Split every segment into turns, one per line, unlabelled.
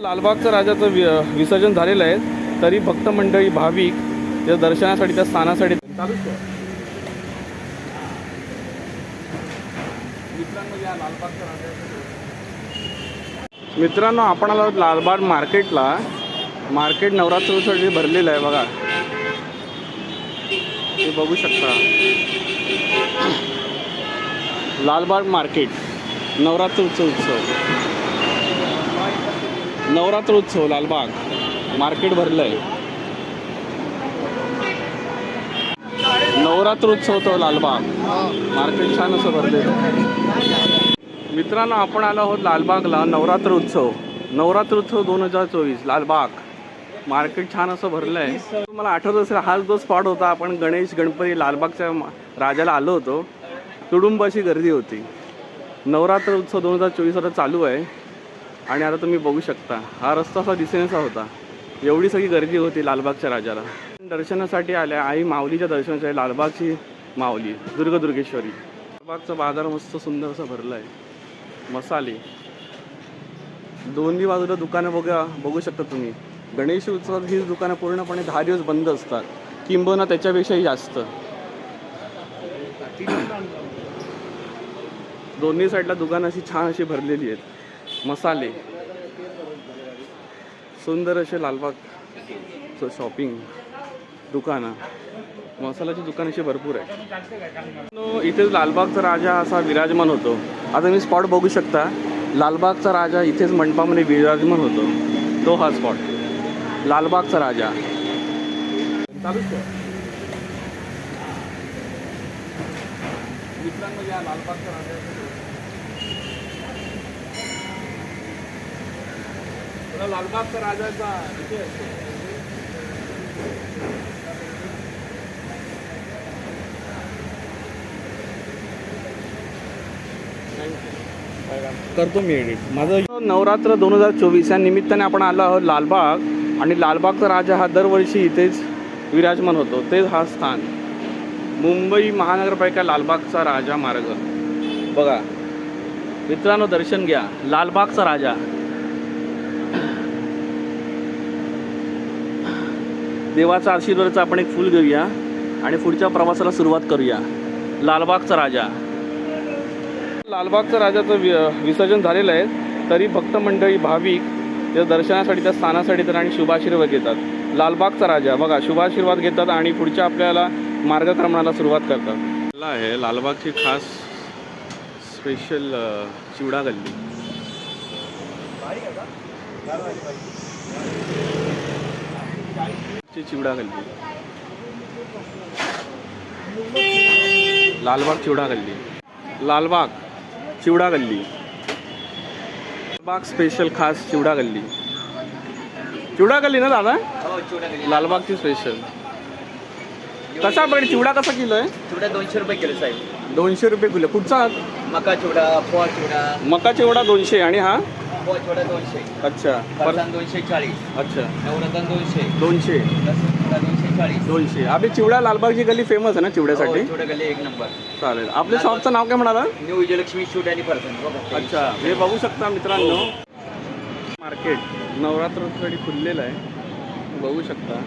लालबागचं राजाचं वि- विसर्जन झालेलं आहे. तरी भक्त मंडळी भाविक त्या दर्शनासाठी त्या स्थानासाठी चालूच मित्रांनो, या मित्रांनो आपण आलो लालबाग मार्केटला. मार्केट नवरात्रीसाठी भरलेलं आहे बघा. ते बघू शकता. लालबाग मार्केट नवरात्र उत्सव उत्सव. नवरात्र उत्सव लालबाग. मार्केट भरलं आहे नवरात्र उत्सव तो लालबाग. मार्केट छान असं भरलेलं. आहे. मित्रांनो आपण आलो आहोत लालबागला. नवरात्र उत्सव नवरात्र उत्सव दोन हजार चोवीस लालबाग. मार्केट छान असं भरलं आहे तुम्हाला आठवत असेल हाच जो स्पॉट होता. आपण गणेश गणपती लालबागच्या राजाला आलो होतो. तुडुंब अशी गर्दी होती. नवरात्र उत्सव दोन हजार चोवीस आता चालू आहे. आणि आता तुम्ही बघू शकता हा रस्ता असा दिसेनासा होता. एवढी सगळी गर्दी होती लालबागच्या राजाला. दर्शनासाठी आल्या आई माऊलीच्या दर्शनासाठी लालबागची माऊली दुर्गदुर्गेश्वरी. लालबागचा बाजार मस्त सुंदर असं भरलं आहे मसाले. दोन्ही बाजूला दुकानं बघा बघू शकता तुम्ही. गणेश उत्सवात ही दुकानं पूर्णपणे दहा दिवस बंद असतात. किंबहुना त्याच्यापेक्षाही जास्त. दोन्ही साईडला दुकानं अशी छान अशी भरलेली आहेत. मसाले. सुंदर असे लालबाग शॉपिंग दुकानं. मसाल्याची दुकान अशी भरपूर आहे. नो, इथेच लालबागचा राजा असा विराजमान होतो. आता मी स्पॉट बघू शकता. लालबागचा राजा इथेच मंडपामध्ये विराजमान होतो. तो हा स्पॉट लालबागचा राजा. लालबागचा राजा लालबागचा राजाचा विषय असतो. करतो मी एडिट माझं नवरात्र दोन हजार चोवीस या निमित्ताने आपण आलो आहोत लालबाग आणि लालबागचा राजा हा दरवर्षी इथेच विराजमान होतो. तेच हा स्थान मुंबई महानगरपालिका लालबागचा राजा मार्ग. बघा मित्रांनो दर्शन घ्या. लालबागचा राजा. देवाचा आशीर्वादाचं आपण एक फूल घेऊया आणि पुढच्या प्रवासाला सुरुवात करूया. लालबागचा राजा. लालबागचा राजाचं वि विसर्जन झालेलं आहे तरी भक्त मंडळी भाविक त्या दर्शनासाठी त्या स्थानासाठी तर आणि शुभाशीर्वाद घेतात. लालबागचा राजा बघा शुभाशीर्वाद घेतात आणि पुढच्या आपल्याला मार्गक्रमणाला सुरुवात करतात. मला आहे लालबागची खास स्पेशल चिवडा गल्ली. ची चिवडा गल्ली लालबाग चिवडा गल्ली लालबाग चिवडा गल्ली लालबाग स्पेशल खास चिवडा गल्ली चिवडा गल्ली ना दादा? लालबागची स्पेशल कसा पडेल चिवडा कसा किलो आहे
चिवडा दोनशे रुपये किलो साहेब.
दोनशे रुपये किलो. कुठचा?
मका चिवडा पोहा चिवडा.
मका चिवडा दोनशे. आणि हा?
दोनशे.
अच्छा.
फरसाण दोनशे चाळीस.
अच्छा.
नवरत्न दोनशे. दोनशे. चाळीस.
दोनशे. आपली चिवडा लालबागची गल्ली फेमस आहे ना चिवड्यासाठी?
हो, चिवडा गल्ली एक नंबर.
चालेल. आपल्या शॉपचं नाव काय म्हणाला?
न्यू विजयलक्ष्मी शूट आणि फरसाण बघा.
अच्छा. हे बघू शकता मित्रांनो. मार्केट. नवरात्रोत्सवासाठी खुललेलं आहे. बघू शकता.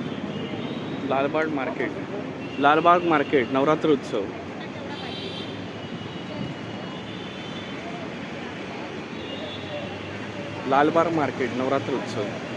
लालबाग मार्केट. लालबाग मार्केट. नवरात्र उत्सव. लालबाग मार्केट नवरात्र उत्सव.